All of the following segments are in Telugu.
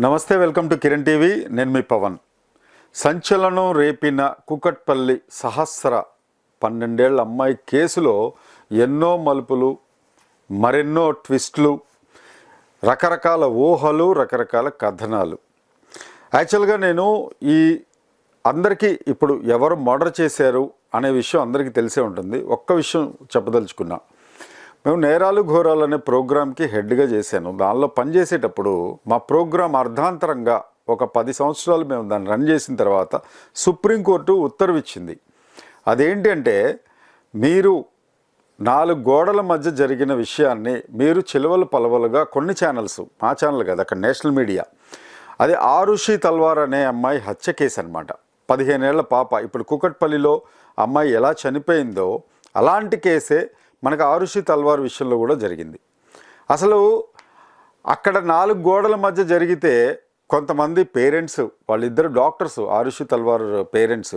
నమస్తే వెల్కమ్ టు కిరణ్ టీవీ. నేను మీ పవన్. సంచలనం రేపిన కుకట్పల్లి సహస్ర పన్నెండేళ్ళ అమ్మాయి కేసులో ఎన్నో మలుపులు మరెన్నో ట్విస్ట్లు రకరకాల ఊహలు రకరకాల కథనాలు. యాక్చువల్గా నేను ఈ అందరికీ ఇప్పుడు ఎవరు మర్డర్ చేశారు అనే విషయం అందరికీ తెలిసే ఉంటుంది. ఒక్క విషయం చెప్పదలుచుకున్నా. మేము నేరాలు ఘోరాలు అనే ప్రోగ్రామ్కి హెడ్గా చేశాను. దానిలో పనిచేసేటప్పుడు మా ప్రోగ్రాం అర్ధాంతరంగా ఒక పది సంవత్సరాలు మేము దాన్ని రన్ చేసిన తర్వాత సుప్రీంకోర్టు ఉత్తర్వు ఇచ్చింది అదేంటి అంటే మీరు నాలుగు గోడల మధ్య జరిగిన విషయాన్ని మీరు చిలువలు పలవలుగా కొన్ని ఛానల్స్ మా ఛానల్ కదా అక్కడ నేషనల్ మీడియా. అది ఆరుషి తల్వార్ అనే అమ్మాయి హత్య కేసు అనమాట పదిహేనేళ్ళ పాప. ఇప్పుడు కుకట్పల్లిలో అమ్మాయి ఎలా చనిపోయిందో అలాంటి కేసే మనకు ఆరుషి తల్వార్ విషయంలో కూడా జరిగింది. అసలు అక్కడ నాలుగు గోడల మధ్య జరిగితే కొంతమంది పేరెంట్స్ వాళ్ళిద్దరు డాక్టర్స్ ఆరుషి తల్వార్ పేరెంట్స్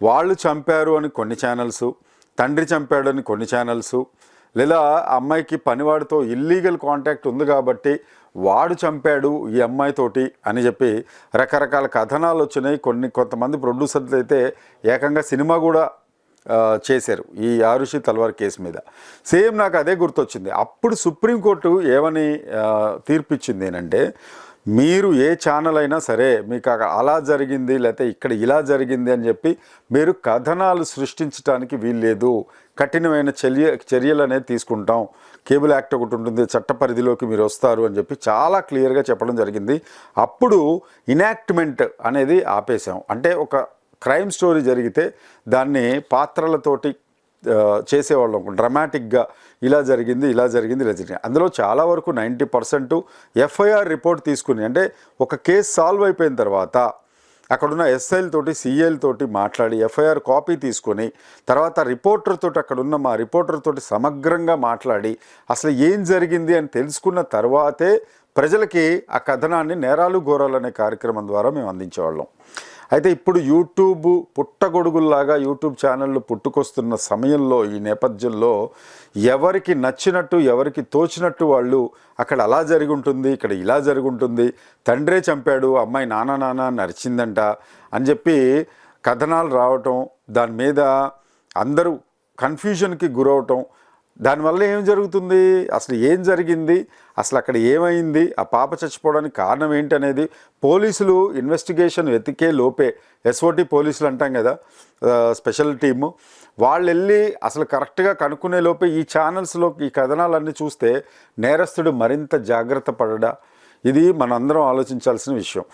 వాళ్ళు చంపారు అని కొన్ని ఛానల్స్ తండ్రి చంపాడు అని కొన్ని ఛానల్స్ లేదా అమ్మాయికి పనివాడితో ఇల్లీగల్ కాంటాక్ట్ ఉంది కాబట్టి వాడు చంపాడు ఈ అమ్మాయితోటి అని చెప్పి రకరకాల కథనాలు వచ్చినాయి. కొన్ని కొంతమంది ప్రొడ్యూసర్లు అయితే ఏకంగా సినిమా కూడా చేశారు ఈ ఆరుషి తల్వార్ కేసు మీద. సేమ్ నాకు అదే గుర్తొచ్చింది. అప్పుడు సుప్రీంకోర్టు ఏమని తీర్పిచ్చింది ఏంటంటే మీరు ఏ ఛానల్ అయినా సరే మీకు అలా జరిగింది లేకపోతే ఇక్కడ ఇలా జరిగింది అని చెప్పి మీరు కథనాలు సృష్టించడానికి వీల్లేదు. కఠినమైన చర్య చర్యలు అనేది తీసుకుంటాం. కేబుల్ యాక్ట్ ఒకటి ఉంటుంది చట్ట పరిధిలోకి మీరు వస్తారు అని చెప్పి చాలా క్లియర్గా చెప్పడం జరిగింది. అప్పుడు ఇనాక్ట్మెంట్ అనేది ఆపేసాం అంటే ఒక క్రైమ్ స్టోరీ జరిగితే దాన్ని పాత్రలతోటి చేసేవాళ్ళం. డ్రమాటిక్గా ఇలా జరిగింది ఇలా జరిగింది ఇలా జరిగింది. అందులో చాలా వరకు నైంటీ పర్సెంట్ ఎఫ్ఐఆర్ రిపోర్ట్ తీసుకుని అంటే ఒక కేసు సాల్వ్ అయిపోయిన తర్వాత అక్కడున్న ఎస్ఐల్ తోటి సిఐల్ తోటి మాట్లాడి ఎఫ్ఐఆర్ కాపీ తీసుకొని తర్వాత రిపోర్టర్తో అక్కడున్న మా రిపోర్టర్తో సమగ్రంగా మాట్లాడి అసలు ఏం జరిగింది అని తెలుసుకున్న తర్వాతే ప్రజలకి ఆ కథనాన్ని నేరాలు ఘోరాలు అనే కార్యక్రమం ద్వారా మేము అందించేవాళ్ళం. అయితే ఇప్పుడు యూట్యూబ్ పుట్టగొడుగుల్లాగా యూట్యూబ్ ఛానళ్ళు పుట్టుకొస్తున్న సమయంలో ఈ నేపథ్యంలో ఎవరికి నచ్చినట్టు ఎవరికి తోచినట్టు వాళ్ళు అక్కడ అలా జరిగి ఉంటుంది ఇక్కడ ఇలా జరిగి ఉంటుంది తండ్రే చంపాడు అమ్మాయి నాన్న నాన్న నరిచిందంట అని చెప్పి కథనాలు రావటం దాని మీద అందరూ కన్ఫ్యూజన్కి గురవటం దానివల్ల ఏం జరుగుతుంది? అసలు ఏం జరిగింది? అసలు అక్కడ ఏమైంది? ఆ పాప చచ్చిపోవడానికి కారణం ఏంటి అనేది పోలీసులు ఇన్వెస్టిగేషన్ వెతికే లోపే ఎస్ఓటి పోలీసులు అంటాం కదా స్పెషల్ టీము. వాళ్ళు వెళ్ళి అసలు కరెక్ట్గా కనుక్కునే లోపే ఈ ఛానల్స్లో ఈ కథనాలన్నీ చూస్తే నేరస్తుడు మరింత జాగ్రత్త పడడా? ఇది మనందరం ఆలోచించాల్సిన విషయం.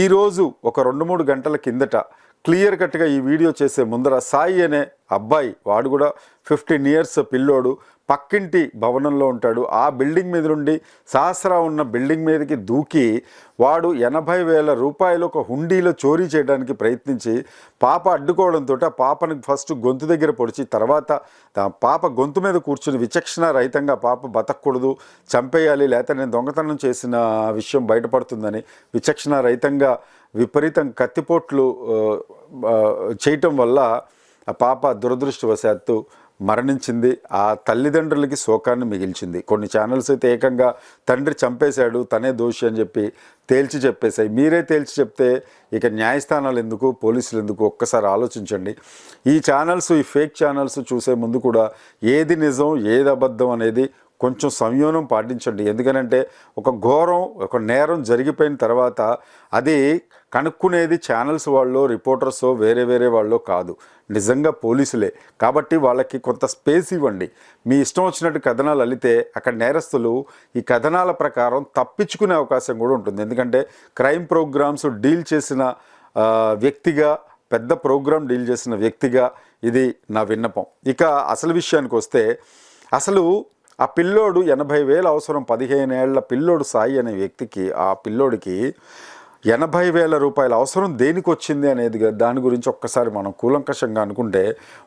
ఈరోజు ఒక రెండు మూడు గంటల కిందట క్లియర్ కట్గా ఈ వీడియో చేసే ముందర సాయి అనే అబ్బాయి వాడు కూడా ఫిఫ్టీన్ ఇయర్స్ పిల్లోడు పక్కింటి భవనంలో ఉంటాడు. ఆ బిల్డింగ్ మీద నుండి సహస్రా ఉన్న బిల్డింగ్ మీదకి దూకి వాడు ఎనభై వేల రూపాయలు ఒక హుండీలో చోరీ చేయడానికి ప్రయత్నించి పాప అడ్డుకోవడంతో ఆ పాపని ఫస్ట్ గొంతు దగ్గర పొడిచి తర్వాత పాప గొంతు మీద కూర్చుని విచక్షణ రహితంగా పాప బతకూడదు చంపేయాలి లేకపోతే నేను దొంగతనం చేసిన విషయం బయటపడుతుందని విచక్షణ రహితంగా విపరీతం కత్తిపోట్లు చేయటం వల్ల ఆ పాప దురదృష్టవశాత్తు మరణించింది. ఆ తల్లిదండ్రులకి శోకాన్ని మిగిల్చింది. కొన్ని ఛానల్స్ అయితే ఏకంగా తండ్రి చంపేశాడు తనే దోషి అని చెప్పి తేల్చి చెప్పేశాయి. మీరే తేల్చి చెప్తే ఇక న్యాయస్థానాలు ఎందుకు పోలీసులు ఎందుకు? ఒక్కసారి ఆలోచించండి. ఈ ఛానల్స్ ఈ ఫేక్ ఛానల్స్ చూసే ముందు కూడా ఏది నిజం ఏది అబద్ధం అనేది కొంచెం సంయమనం పాటించండి. ఎందుకనంటే ఒక ఘోరం ఒక నేరం జరిగిపోయిన తర్వాత అది కనుక్కునేది ఛానల్స్ వాళ్ళు రిపోర్టర్స్ వేరే వేరే వాళ్ళు కాదు. నిజంగా పోలీసులే. కాబట్టి వాళ్ళకి కొంత స్పేస్ ఇవ్వండి. మీ ఇష్టం వచ్చినట్టు కథనాలు అల్లితే అక్కడ నేరస్తులు ఈ కథనాల ప్రకారం తప్పించుకునే అవకాశం కూడా ఉంటుంది. ఎందుకంటే క్రైమ్ ప్రోగ్రామ్స్ డీల్ చేసిన వ్యక్తిగా పెద్ద ప్రోగ్రామ్ డీల్ చేసిన వ్యక్తిగా ఇది నా విన్నపం. ఇక అసలు విషయానికి వస్తే అసలు ఆ పిల్లోడు ఎనభై వేలు అవసరం పదిహేను ఏళ్ళ పిల్లోడు సాయి అనే వ్యక్తికి ఆ పిల్లోడికి ఎనభై వేల రూపాయల అవసరం దేనికి వచ్చింది అనేది దాని గురించి ఒక్కసారి మనం కూలంకషంగా అనుకుంటే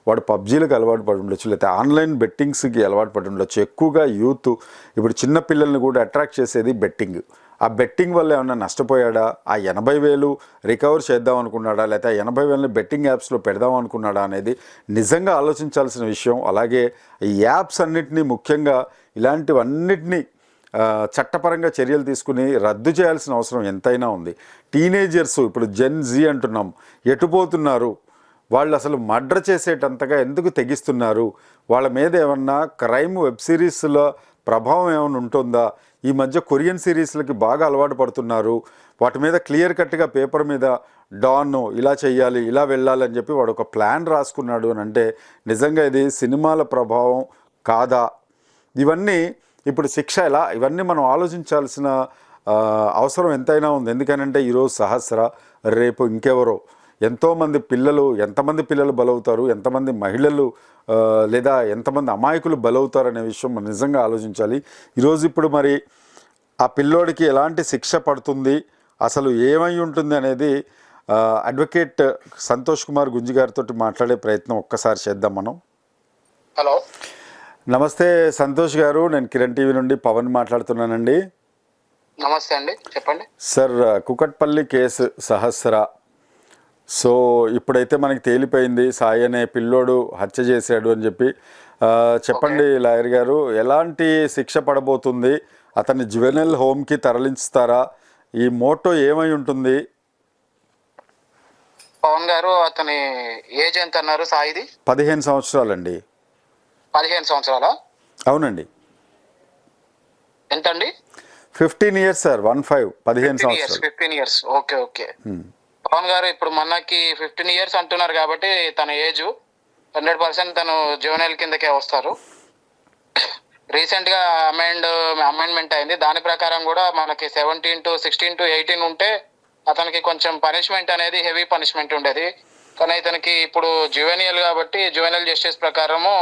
వాడు పబ్జీలకు అలవాటు పడి ఉండొచ్చు లేకపోతే ఆన్లైన్ బెట్టింగ్స్కి అలవాటు పడి ఉండొచ్చు. ఎక్కువగా యూత్ ఇప్పుడు చిన్న పిల్లల్ని కూడా అట్రాక్ట్ చేసేది బెట్టింగ్. ఆ బెట్టింగ్ వల్ల ఏమైనా నష్టపోయాడా? ఆ ఎనభై వేలు రికవర్ చేద్దాం అనుకున్నాడా? లేకపోతే ఆ ఎనభై వేలని బెట్టింగ్ యాప్స్లో పెడదాం అనుకున్నాడా అనేది నిజంగా ఆలోచించాల్సిన విషయం. అలాగే ఈ యాప్స్ అన్నిటినీ ముఖ్యంగా ఇలాంటివన్నిటినీ చట్టపరంగా చర్యలు తీసుకుని రద్దు చేయాల్సిన అవసరం ఎంతైనా ఉంది. టీనేజర్స్ ఇప్పుడు జెన్ జీ అంటున్నాం ఎటుపోతున్నారు వాళ్ళు అసలు మర్డర్ చేసేటంతగా ఎందుకు తెగిస్తున్నారు? వాళ్ళ మీద ఏమన్నా క్రైమ్ వెబ్ సిరీస్ల ప్రభావం ఏమైనా ఉంటుందా? ఈ మధ్య కొరియన్ సిరీస్లకి బాగా అలవాటు పడుతున్నారు. వాటి మీద క్లియర్ కట్గా పేపర్ మీద డాన్ ఇలా చేయాలి ఇలా వెళ్ళాలి అని చెప్పి వాడు ఒక ప్లాన్ రాసుకున్నాడు అని అంటే నిజంగా ఇది సినిమాల ప్రభావం కాదా? ఇవన్నీ ఇప్పుడు శిక్ష ఎలా? ఇవన్నీ మనం ఆలోచించాల్సిన అవసరం ఎంతైనా ఉంది. ఎందుకనంటే ఈరోజు సహస్ర రేపు ఇంకెవరో. ఎంతోమంది పిల్లలు ఎంతమంది పిల్లలు బలవుతారు ఎంతమంది మహిళలు లేదా ఎంతమంది అమాయకులు బలవుతారు అనే విషయం మనం నిజంగా ఆలోచించాలి. ఈరోజు ఇప్పుడు మరి ఆ పిల్లోడికి ఎలాంటి శిక్ష పడుతుంది అసలు ఏమై ఉంటుంది అనేది అడ్వకేట్ సంతోష్ కుమార్ గుంజి గారితో మాట్లాడే ప్రయత్నం ఒక్కసారి చేద్దాం మనం. హలో. నమస్తే సంతోష్ గారు నేను కిరణ్ టీవీ నుండి పవన్ మాట్లాడుతున్నానండి. నమస్తే అండి చెప్పండి. Sir Kukatpally case Sahasra so ఇప్పుడైతే మనకి తేలిపోయింది. సాయి అనే పిల్లోడు హత్య చేశాడు అని చెప్పి. చెప్పండి లాయర్ గారు ఎలాంటి శిక్ష పడబోతుంది? అతన్ని జ్యువెనల్ హోమ్కి తరలించుతారా? ఈ మోటో ఏమై ఉంటుంది? పవన్ గారు అతని ఏజ్ ఎంత అన్నారు సాయిది? పదిహేను సంవత్సరాలండి. పదిహేను సంవత్సరాల? అవునండి. ఎంత అండి fifteen years sir one five పదిహేను సంవత్సరాలు. Fifteen years. Okay okay. Pavan garu ఇప్పుడు మనకి ఫిఫ్టీన్ ఇయర్స్ అంటున్నారు కాబట్టి తన ఏజ్ హండ్రెడ్ పర్సెంట్ తను జూనియల్ కిందకే వస్తారు. రీసెంట్గా అమెండ్ అమెండ్మెంట్ అయింది. దాని ప్రకారం కూడా మనకి seventeen to sixteen to eighteen ఉంటే అతనికి కొంచెం పనిష్మెంట్ అనేది హెవీ పనిష్మెంట్ ఉండేది. కానీ ఇతనికి ఇప్పుడు జువెనియల్ కాబట్టి జువెనల్ జస్టిస్ ప్రకారము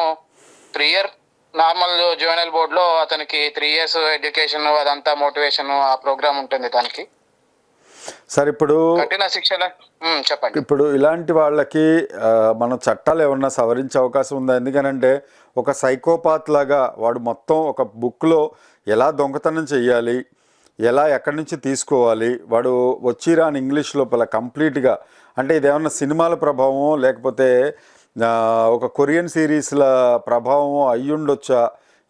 త్రీ ఇయర్ నార్మల్ జువెనల్ బోర్డులో అతనికి త్రీ ఇయర్స్ ఎడ్యుకేషన్ అదంతా మోటివేషన్ ఆ ప్రోగ్రామ్ ఉంటుంది దానికి. సార్ ఇప్పుడు చెప్పండి. ఇప్పుడు ఇలాంటి వాళ్ళకి మన చట్టాలు ఏమన్నా సవరించే అవకాశం ఉందా? ఎందుకనంటే ఒక సైకోపాత్ లాగా వాడు మొత్తం ఒక బుక్లో ఎలా దొంగతనం చెయ్యాలి ఎలా ఎక్కడి నుంచి తీసుకోవాలి వాడు వచ్చిరా అని ఇంగ్లీష్ లోపల కంప్లీట్గా అంటే ఇదేమన్నా సినిమాల ప్రభావమో లేకపోతే ఒక కొరియన్ సిరీస్ల ప్రభావమో అయ్యుండొచ్చా?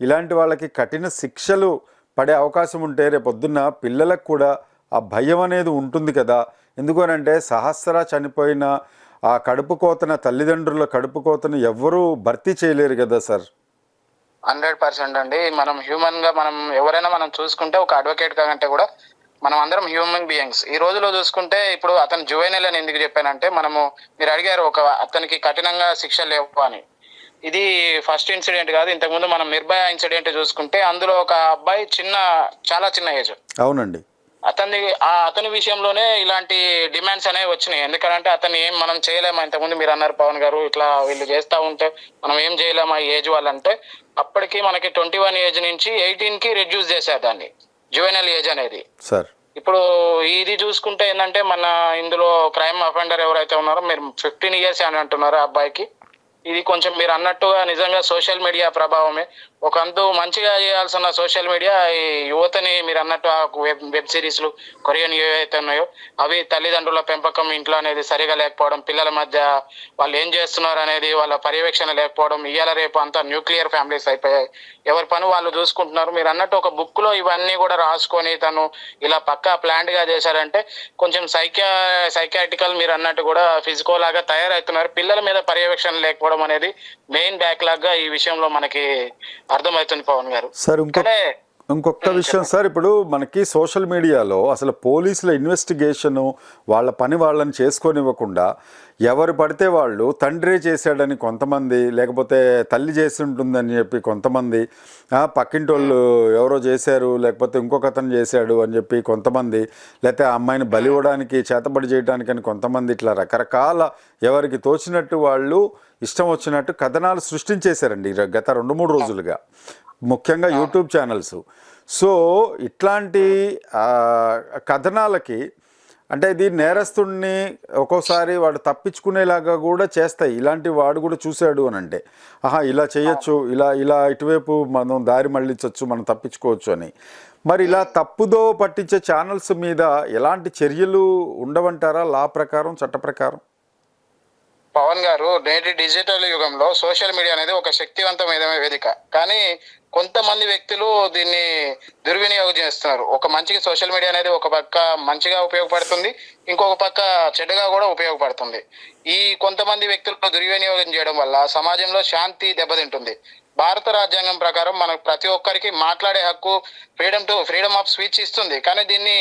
ఇలాంటి వాళ్ళకి కఠిన శిక్షలు పడే అవకాశం ఉంటే రేపొద్దున్న పిల్లలకు కూడా ఆ భయం అనేది ఉంటుంది కదా. ఎందుకనంటే సహస్ర చనిపోయిన ఆ కడుపు కోతన తల్లిదండ్రుల కడుపు కోతను ఎవ్వరూ భర్తీ చేయలేరు కదా సార్. హండ్రెడ్ పర్సెంట్ అండి. మనం హ్యూమన్గా మనం ఎవరైనా మనం చూసుకుంటే ఒక అడ్వకేట్ కంటే కూడా మనం అందరం హ్యూమన్ బీయింగ్స్ ఈ రోజులో చూసుకుంటే ఇప్పుడు అతను జువైనల్ అని ఎందుకు చెప్పానంటే మనము మీరు అడిగారు ఒక అతనికి కఠినంగా శిక్ష లేవు అని. ఇది ఫస్ట్ ఇన్సిడెంట్ కాదు. ఇంతకుముందు మనం నిర్భయ ఇన్సిడెంట్ చూసుకుంటే అందులో ఒక అబ్బాయి చిన్న చాలా చిన్న ఏజ్ అవునండి. అతని ఆ అతని విషయంలోనే ఇలాంటి డిమాండ్స్ అనేవి వచ్చినాయి. ఎందుకంటే అతన్ని ఏం మనం చేయలేమా? ఇంతకుముందు మీరు అన్నారు పవన్ గారు ఇట్లా వీళ్ళు చేస్తా ఉంటే మనం ఏం చేయలేమా ఈ ఏజ్ వాళ్ళంటే అప్పటికి మనకి ట్వంటీ వన్ ఏజ్ నుంచి ఎయిటీన్కి రెడ్యూస్ చేశారు దాన్ని జువెనల్ ఏజ్ అనేది. సార్. ఇప్పుడు ఇది చూసుకుంటే ఏంటంటే మన ఇందులో క్రైమ్ అఫెండర్ ఎవరైతే ఉన్నారో మీరు ఫిఫ్టీన్ ఇయర్స్ అని అంటున్నారు ఆ అబ్బాయికి? ఇది కొంచెం మీరు అన్నట్టుగా నిజంగా సోషల్ మీడియా ప్రభావమే. ఒక అంతు మంచిగా చేయాల్సిన సోషల్ మీడియా ఈ యువతని మీరు అన్నట్టు ఆ వెబ్ వెబ్ సిరీస్లు కొరియన్ ఏవైతే ఉన్నాయో అవి తల్లిదండ్రుల పెంపకం ఇంట్లో అనేది సరిగా లేకపోవడం పిల్లల మధ్య వాళ్ళు ఏం చేస్తున్నారు అనేది వాళ్ళ పర్యవేక్షణ లేకపోవడం ఇవాళ రేపు అంతా న్యూక్లియర్ ఫ్యామిలీస్ అయిపోయాయి. ఎవరి పని వాళ్ళు చూసుకుంటున్నారు? మీరు అన్నట్టు ఒక బుక్లో ఇవన్నీ కూడా రాసుకొని తను ఇలా పక్కా ప్లాంట్గా చేశారంటే కొంచెం సైక్యా సైకాటికల్ మీరు అన్నట్టు కూడా ఫిజికో లాగా తయారవుతున్నారు పిల్లల మీద పర్యవేక్షణ లేకపోవడం అనేది మెయిన్ బ్యాక్లాగ్గా ఈ విషయంలో మనకి అర్థమవుతుంది పవన్ గారు. సార్ ఇంకో ఇంకొక విషయం సార్ ఇప్పుడు మనకి సోషల్ మీడియాలో అసలు పోలీసుల ఇన్వెస్టిగేషను వాళ్ళ పని వాళ్ళని చేసుకోనివ్వకుండా ఎవరు పడితే వాళ్ళు తండ్రే చేశాడని కొంతమంది లేకపోతే తల్లి చేసి ఉంటుందని చెప్పి కొంతమంది పక్కింటోళ్ళు ఎవరో చేశారు లేకపోతే ఇంకొక అతను చేశాడు అని చెప్పి కొంతమంది లేకపోతే ఆ అమ్మాయిని బలి ఇవ్వడానికి చేతబడి చేయడానికి అని కొంతమంది ఇట్లా రకరకాల ఎవరికి తోచినట్టు వాళ్ళు ఇష్టం వచ్చినట్టు కథనాలు సృష్టించేశారండి గత రెండు మూడు రోజులుగా. ముఖ్యంగా యూట్యూబ్ ఛానల్స్. సో ఇట్లాంటి కథనాలకి అంటే ఇది నేరస్తుడిని ఒక్కోసారి వాడు తప్పించుకునేలాగా కూడా చేస్తాయి. ఇలాంటి వాడు కూడా చూశాడు అని అంటే ఆహా ఇలా చేయొచ్చు ఇలా ఇలా ఇటువైపు మనం దారి మళ్ళించవచ్చు మనం తప్పించుకోవచ్చు అని. మరి ఇలా తప్పుదో పట్టించే ఛానల్స్ మీద ఎలాంటి చర్యలు ఉండవంటారా? లా ప్రకారం చట్ట ప్రకారం? పవన్ గారు నేటి డిజిటల్ యుగంలో సోషల్ మీడియా అనేది ఒక శక్తివంతమైన వేదిక. కానీ కొంతమంది వ్యక్తులు దీన్ని దుర్వినియోగం చేస్తున్నారు. ఒక మంచికి సోషల్ మీడియా అనేది ఒక పక్క మంచిగా ఉపయోగపడుతుంది ఇంకొక పక్క చెడుగా కూడా ఉపయోగపడుతుంది. ఈ కొంతమంది వ్యక్తులు దుర్వినియోగం చేయడం వల్ల సమాజంలో శాంతి దెబ్బతింటుంది. భారత రాజ్యాంగం ప్రకారం మనకు ప్రతి ఒక్కరికి మాట్లాడే హక్కు freedom to freedom of speech ఇస్తుంది. కానీ దీన్ని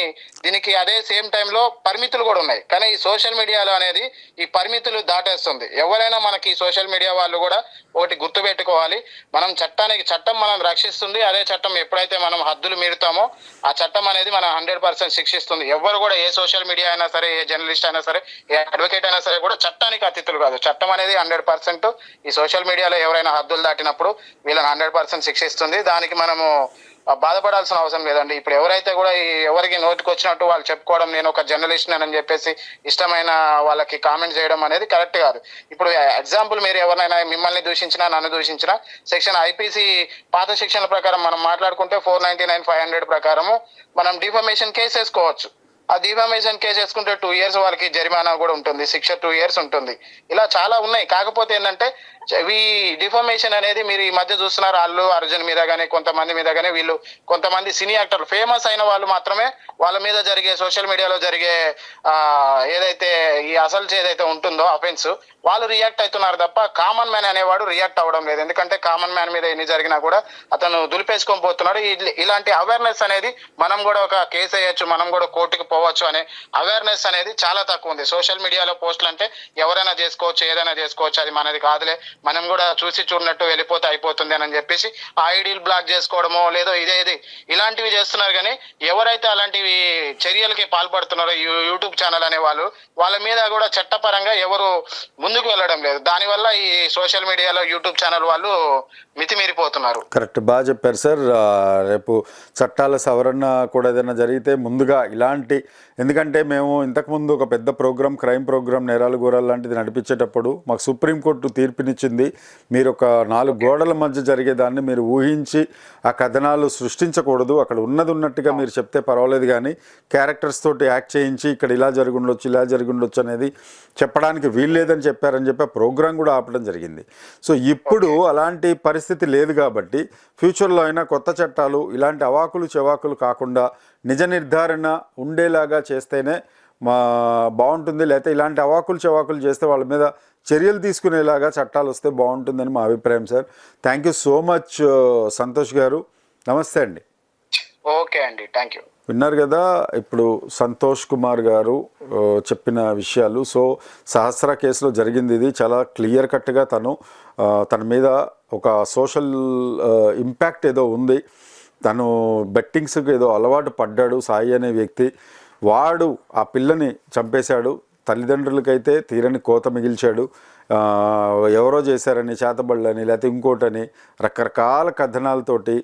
దీనికి అదే సేమ్ టైంలో పరిమితులు కూడా ఉన్నాయి. కానీ ఈ సోషల్ మీడియాలో అనేది ఈ పరిమితులు దాటేస్తుంది. ఎవరైనా మనకి సోషల్ మీడియా వాళ్ళు కూడా ఒకటి గుర్తుపెట్టుకోవాలి మనం చట్టానికి చట్టం మనం రక్షిస్తుంది. అదే చట్టం ఎప్పుడైతే మనం హద్దులు మీరుతామో ఆ చట్టం అనేది మనం హండ్రెడ్ పర్సెంట్ శిక్షిస్తుంది. ఎవరు కూడా ఏ సోషల్ మీడియా అయినా సరే ఏ జర్నలిస్ట్ అయినా సరే ఏ అడ్వకేట్ అయినా సరే కూడా చట్టానికి అతిథులు కాదు. చట్టం అనేది హండ్రెడ్ పర్సెంట్ ఈ సోషల్ మీడియాలో ఎవరైనా హద్దులు దాటినప్పుడు వీళ్ళని హండ్రెడ్ పర్సెంట్ శిక్షిస్తుంది దానికి మనము బాధపడాల్సిన అవసరం లేదండి. ఇప్పుడు ఎవరైతే కూడా ఎవరికి నోటికి వచ్చినట్టు వాళ్ళు చెప్పుకోవడం నేను ఒక జర్నలిస్ట్ అని చెప్పేసి ఇష్టమైన వాళ్ళకి కామెంట్ చేయడం అనేది కరెక్ట్ కాదు. ఇప్పుడు ఎగ్జాంపుల్ మీరు ఎవరైనా మిమ్మల్ని దూషించినా నన్ను దూషించినా సెక్షన్ ఐపీసీ పాత శిక్షణ ప్రకారం మనం మాట్లాడుకుంటే four ninety nine five hundred ప్రకారము మనం డిఫర్మేషన్ కేసు వేసుకోవచ్చు. ఆ డిఫామేషన్ కేసు వేసుకుంటే టూ ఇయర్స్ వాళ్ళకి జరిమానా కూడా ఉంటుంది. శిక్ష టూ ఇయర్స్ ఉంటుంది. ఇలా చాలా ఉన్నాయి. కాకపోతే ఏంటంటే ఈ డిఫర్మేషన్ అనేది మీరు ఈ మధ్య చూస్తున్నారు అల్లు అర్జున్ మీద కానీ కొంతమంది మీద కానీ వీళ్ళు కొంతమంది సినీ యాక్టర్లు ఫేమస్ అయిన వాళ్ళు మాత్రమే వాళ్ళ మీద జరిగే సోషల్ మీడియాలో జరిగే ఏదైతే ఈ అసలు ఏదైతే ఉంటుందో అఫెన్స్ వాళ్ళు రియాక్ట్ అవుతున్నారు తప్ప కామన్ మ్యాన్ అనేవాడు రియాక్ట్ అవ్వడం లేదు. ఎందుకంటే కామన్ మ్యాన్ మీద ఎన్ని జరిగినా కూడా అతను దులిపేసుకొని పోతున్నాడు. ఇలాంటి అవేర్నెస్ అనేది మనం కూడా ఒక కేసు వేయచ్చు మనం కూడా కోర్టుకు పోవచ్చు అనే అవేర్నెస్ అనేది చాలా తక్కువ ఉంది. సోషల్ మీడియాలో పోస్టులు అంటే ఎవరైనా చేసుకోవచ్చు ఏదైనా చేసుకోవచ్చు అది మనది కాదులే. మనం కూడా చూసి చూడనట్టు వెళ్ళిపోతే అయిపోతుంది అని చెప్పేసి ఆ ఐడీలు బ్లాక్ చేసుకోవడమో లేదో ఇదే ఇది. ఇలాంటివి చేస్తున్నారు కానీ ఎవరైతే అలాంటివి చర్యలకి పాల్పడుతున్నారో యూట్యూబ్ ఛానల్ అనే వాళ్ళు వాళ్ళ మీద కూడా చట్టపరంగా ఎవరు ముందుకు వెళ్ళడం లేదు. దానివల్ల ఈ సోషల్ మీడియాలో యూట్యూబ్ ఛానల్ వాళ్ళు మితిమీరిపోతున్నారు. కరెక్ట్. బాగా చెప్పారు సార్. రేపు చట్టాల సవరణ కూడా ఏదైనా జరిగితే ముందుగా ఇలాంటి ఎందుకంటే మేము ఇంతకుముందు ఒక పెద్ద ప్రోగ్రామ్ క్రైమ్ ప్రోగ్రామ్ నేరాలు ఘోరాలు లాంటిది నడిపించేటప్పుడు మాకు సుప్రీంకోర్టు తీర్పునిచ్చింది. మీరు ఒక నాలుగు గోడల మధ్య జరిగేదాన్ని మీరు ఊహించి ఆ కథనాలు సృష్టించకూడదు. అక్కడ ఉన్నది ఉన్నట్టుగా మీరు చెప్తే పర్వాలేదు కానీ క్యారెక్టర్స్ తోటి యాక్ట్ చేయించి ఇక్కడ ఇలా జరిగి ఉండొచ్చు ఇలా జరిగి ఉండొచ్చు అనేది చెప్పడానికి వీల్లేదని చెప్పారని చెప్పి ఆ ప్రోగ్రాం కూడా ఆపడం జరిగింది. సో ఇప్పుడు అలాంటి పరిస్థితి లేదు కాబట్టి ఫ్యూచర్లో అయినా కొత్త చట్టాలు ఇలాంటి అవాకులు చెవాకులు కాకుండా నిజ నిర్ధారణ ఉండేలాగా చేస్తేనే మా బాగుంటుంది. లేకపోతే ఇలాంటి అవాకులు చెవాకులు చేస్తే వాళ్ళ మీద చర్యలు తీసుకునేలాగా చట్టాలు వస్తే బాగుంటుందని మా అభిప్రాయం sir. Thank you so much Santosh garu. నమస్తే అండి. ఓకే అండి. Thank you. విన్నారు కదా ఇప్పుడు సంతోష్ కుమార్ గారు చెప్పిన విషయాలు. సో సహస్ర కేసులో జరిగింది ఇది. చాలా క్లియర్ కట్గా తను తన మీద ఒక సోషల్ ఇంపాక్ట్ ఏదో ఉంది. తను బెట్టింగ్స్కి ఏదో అలవాటు పడ్డాడు సాయి అనే వ్యక్తి. వాడు ఆ పిల్లని చంపేశాడు. తల్లిదండ్రులకైతే తీరని కోత మిగిల్చాడు. ఎవరో చేశారని చేతబళ్ళని లేకపోతే ఇంకోటని రకరకాల కథనాలతోటి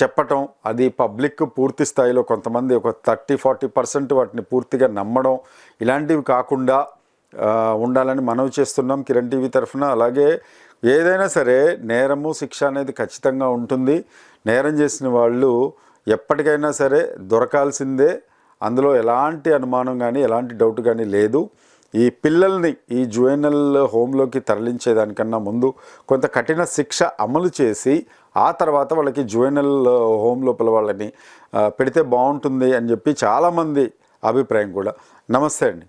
చెప్పటం అది పబ్లిక్ పూర్తి స్థాయిలో కొంతమంది ఒక థర్టీ ఫార్టీ పర్సెంట్ వాటిని పూర్తిగా నమ్మడం ఇలాంటివి కాకుండా ఉండాలని మనవి చేస్తున్నాం కిరణ్ టీవీ తరఫున. అలాగే ఏదైనా సరే నేరము శిక్ష అనేది ఖచ్చితంగా ఉంటుంది. నేరం చేసిన వాళ్ళు ఎప్పటికైనా సరే దొరకాల్సిందే. అందులో ఎలాంటి అనుమానం కానీ ఎలాంటి డౌట్ కానీ లేదు. ఈ పిల్లల్ని ఈ జువెనల్ హోమ్లోకి తరలించేదానికన్నా ముందు కొంత కఠిన శిక్ష అమలు చేసి ఆ తర్వాత వాళ్ళకి జువెనల్ హోమ్ లోపల వాళ్ళని పెడితే బాగుంటుంది అని చెప్పి చాలామంది అభిప్రాయం కూడా. నమస్తే అండి.